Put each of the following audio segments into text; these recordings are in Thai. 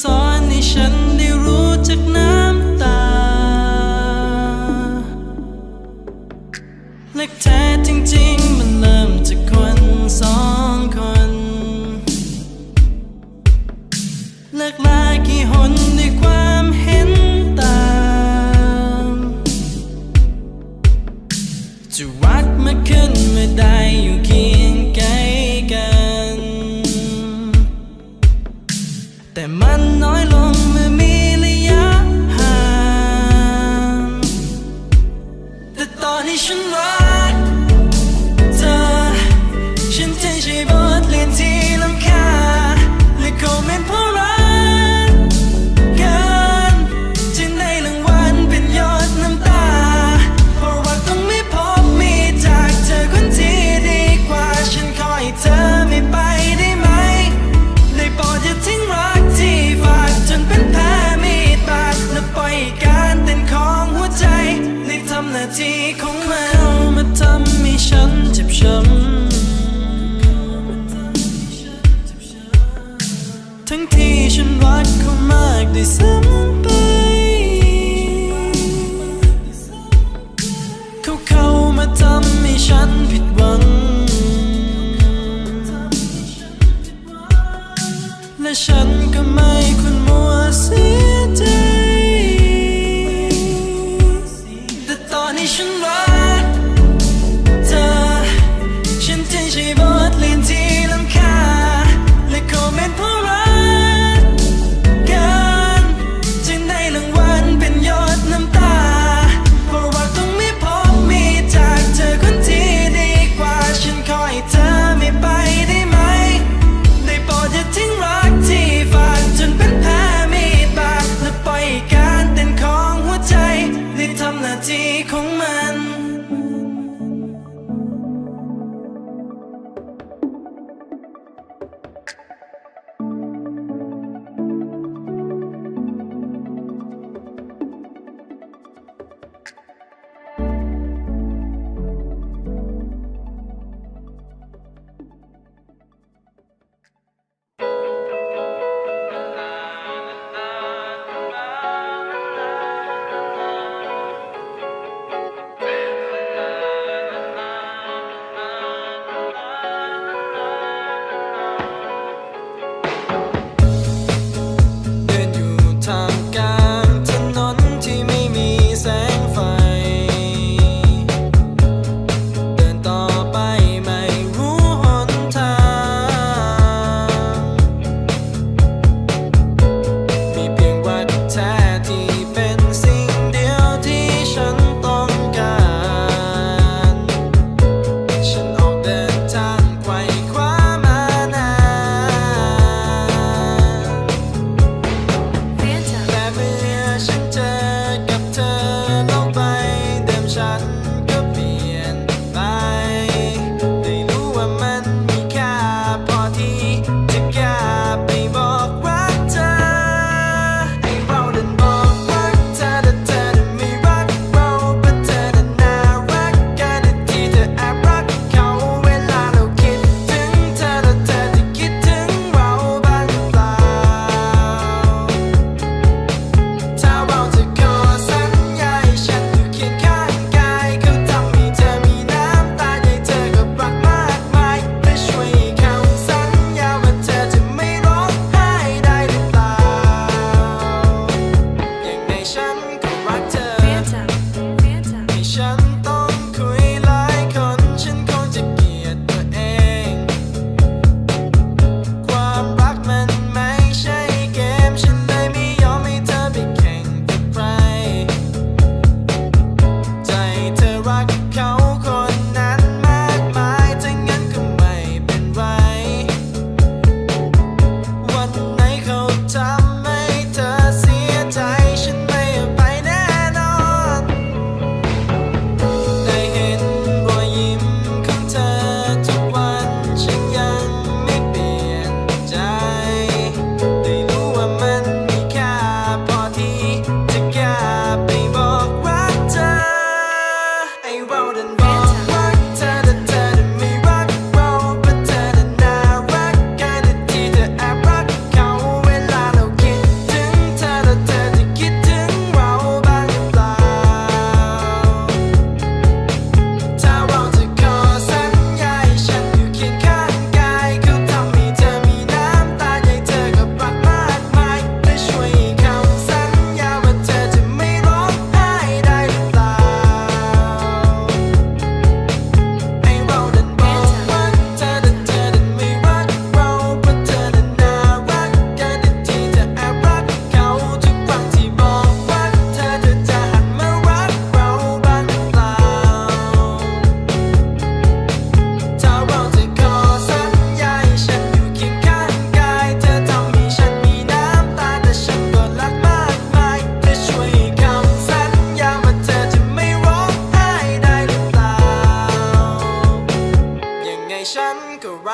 สอนให้ฉันได้รู้จักน้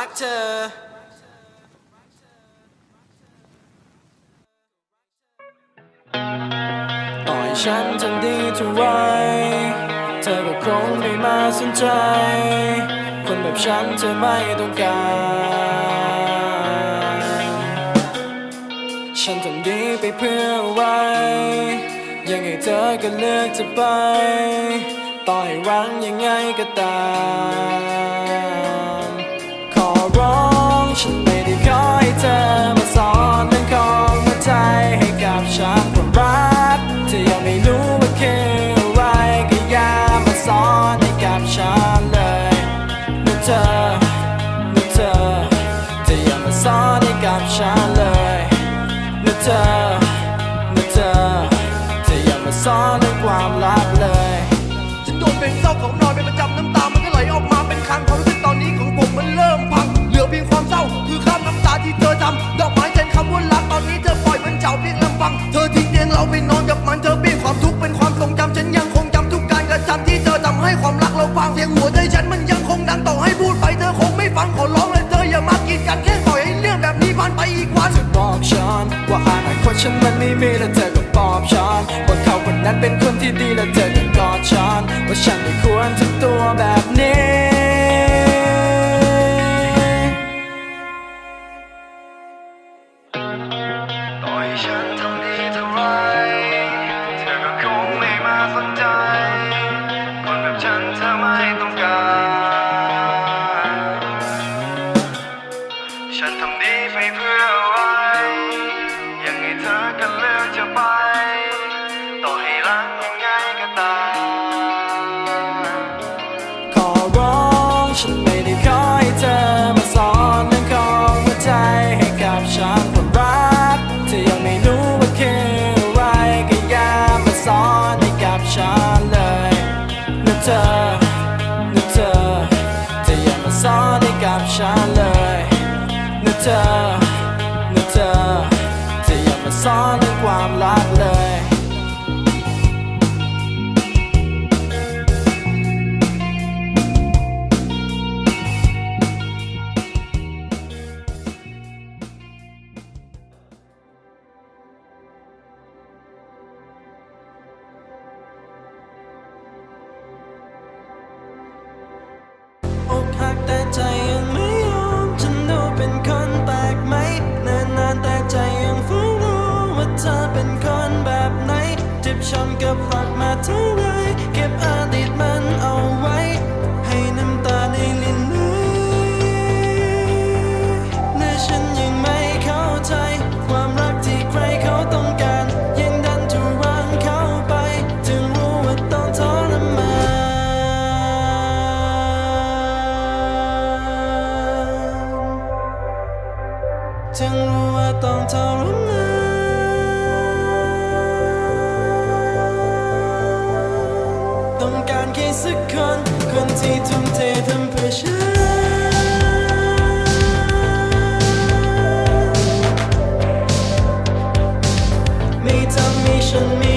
right to ต่อยฉันจนดีเท่าไรเธอก็คงไม่มาสนใจ คนแบบฉันเธอไม่ต้องการ ฉันทำดีไปเพื่อไว้ยังไงเธอก็เลือกจะไป ต่อยรังยังไงก็ตามับฉันคว่ารักเธอยังไม่รู้ว่าคืออะไรก็อย่ามาซ้อนให้กับฉันเลยนะเธอนะเธอเธออย่ามาซ้อนให้กับฉันเลยนะเธอนะเธอเธออย่ามาซ้อน nation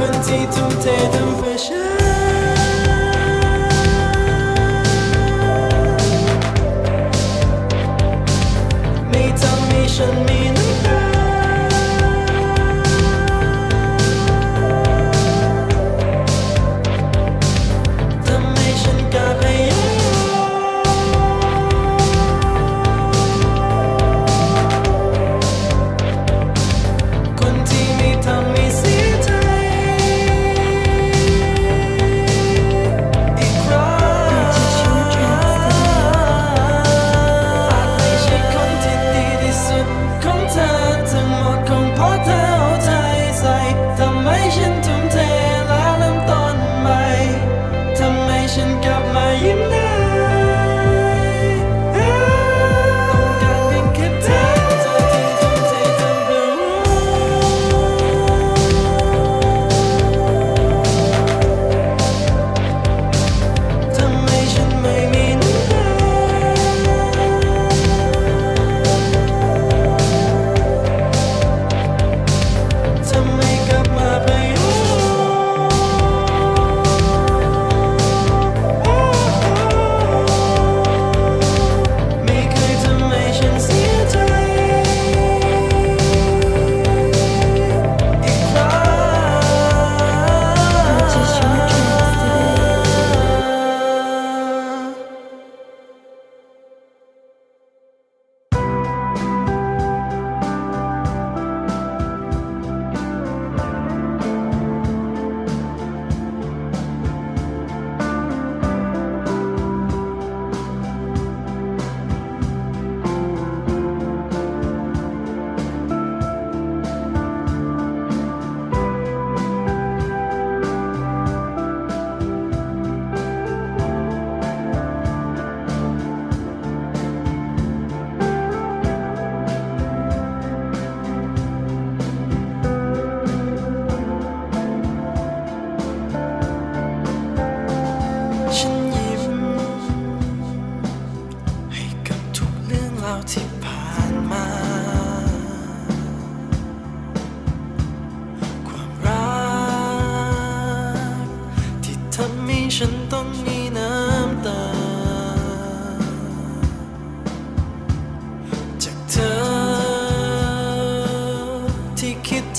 คนที่ทุ่มเททำเพื่อฉันไม่ทำให้ฉันมี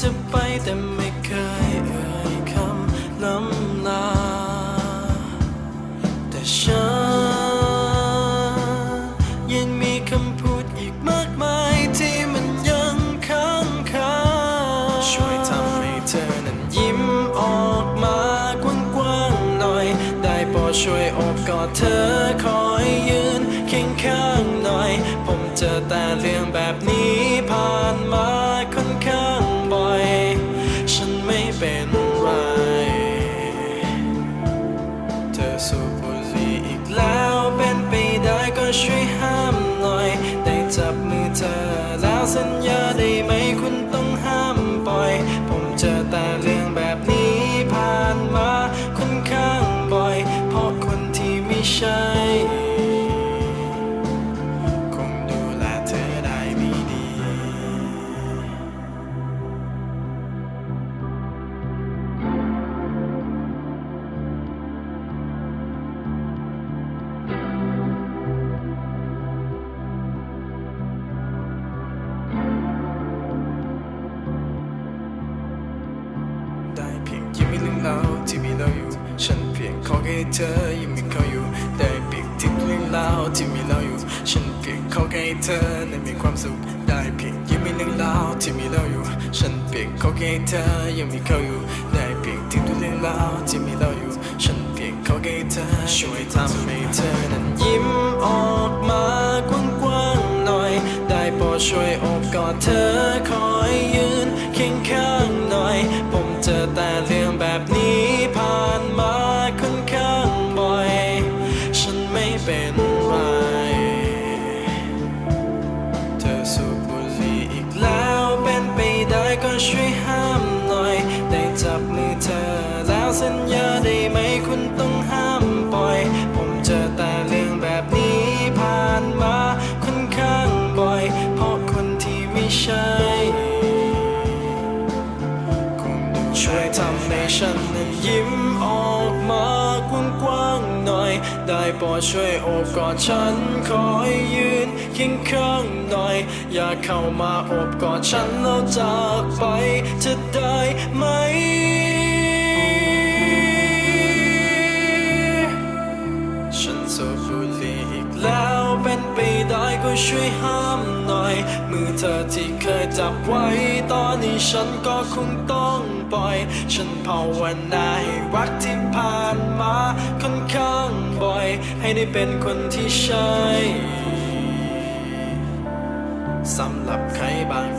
จะไปแต่ไม่เคยเอ่ยคำล้ำลา แต่ฉันยังมีคำพูดอีกมากมายที่มันยังค้างคาช่วยทำให้เธอนั้นยิ้มออกมากว้างๆหน่อย ได้โปรดช่วยอบกอดเธอคอยยืนเคียงข้างหน่อย ผมเจอแต่เรื่องแบบนี้ เธอยังมีเขาอยู่ ได้เพียงทิ้งเรื่องราวที่มีเราอยู่ ฉันเพียงขาแค่ให้เธอนั้นมีความสุขได้เพียงยิ้มให้เรื่องราวที่มีเราอยู่ฉันเพียงขาแค่ให้เธอยังมีเขาอยู่ได้เพียงทิ้งเรื่องราวที่มีเราอยู่ฉันเพียงขาแค่ให้เธอช่วยทำให้ โปรดช่วยโอบกอดฉันคอยยืนเคียงข้างหน่อย อย่าเข้ามาโอบกอดฉันแล้วจากไปจะได้ไหมฉันสูบบุหรี่อีกแล้ว ได้ก็ช่วยห้ามหน่อย มือเธอที่เคยจับไว้ ตอนนี้ฉันก็คงต้องปล่อย ฉันภาวนาให้รักที่ผ่านมาค่อนข้างบ่อย ให้ได้เป็นคนที่ใช่สำหรับใครบางคน